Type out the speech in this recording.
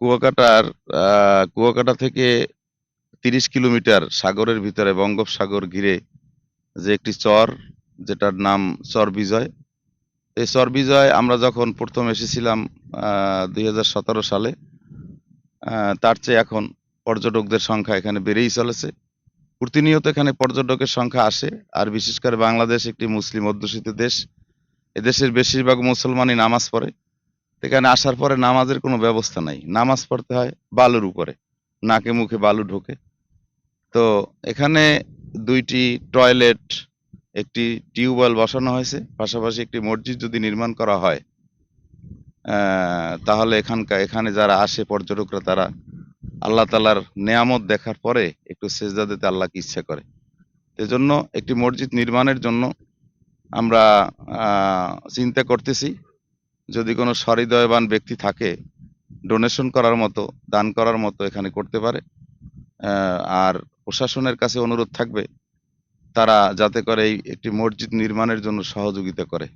কুয়াকাটার কুয়াকাটা থেকে তিরিশ কিলোমিটার সাগরের ভিতরে, বঙ্গোপসাগর ঘিরে যে একটি চর, যেটার নাম চর বিজয়, এই চর বিজয় আমরা যখন প্রথম এসেছিলাম দুই হাজার সতেরো সালে তার চেয়ে এখন পর্যটকদের সংখ্যা এখানে বেড়েই চলেছে। প্রতিনিয়ত এখানে পর্যটকের সংখ্যা আসে, আর বিশেষ করে বাংলাদেশ একটি মুসলিম অধ্যুষিত দেশ। এদেশের বেশিরভাগ মুসলমানই নামাজ পড়ে। এখানে আসার পরে নামাজের কোনো ব্যবস্থা নাই। নামাজ পড়তে হয় বালুর উপরে। নাকে মুখে বালু ঢোকে। তো এখানে দুইটি টয়লেট, একটি টিউবওয়েল বসানো হয়েছে। পাশাপাশি একটি মসজিদ যদি নির্মাণ করা হয় তাহলে এখানকার, এখানে যারা আসে পর্যটকরা তারা আল্লাহ তালার নেয়ামত দেখার পরে একটু সেজদা দিতে আল্লাহকে ইচ্ছা করে। এজন্য একটি মসজিদ নির্মাণের জন্য আমরা চিন্তা করতেছি। যদি কোনো সহৃদয়বান ব্যক্তি থাকে ডোনেশন করার মতো, দান করার মতো এখানে করতে পারে। আর প্রশাসনের কাছে অনুরোধ থাকবে, তারা যাতে করে এই একটি মসজিদ নির্মাণের জন্য সহযোগিতা করে।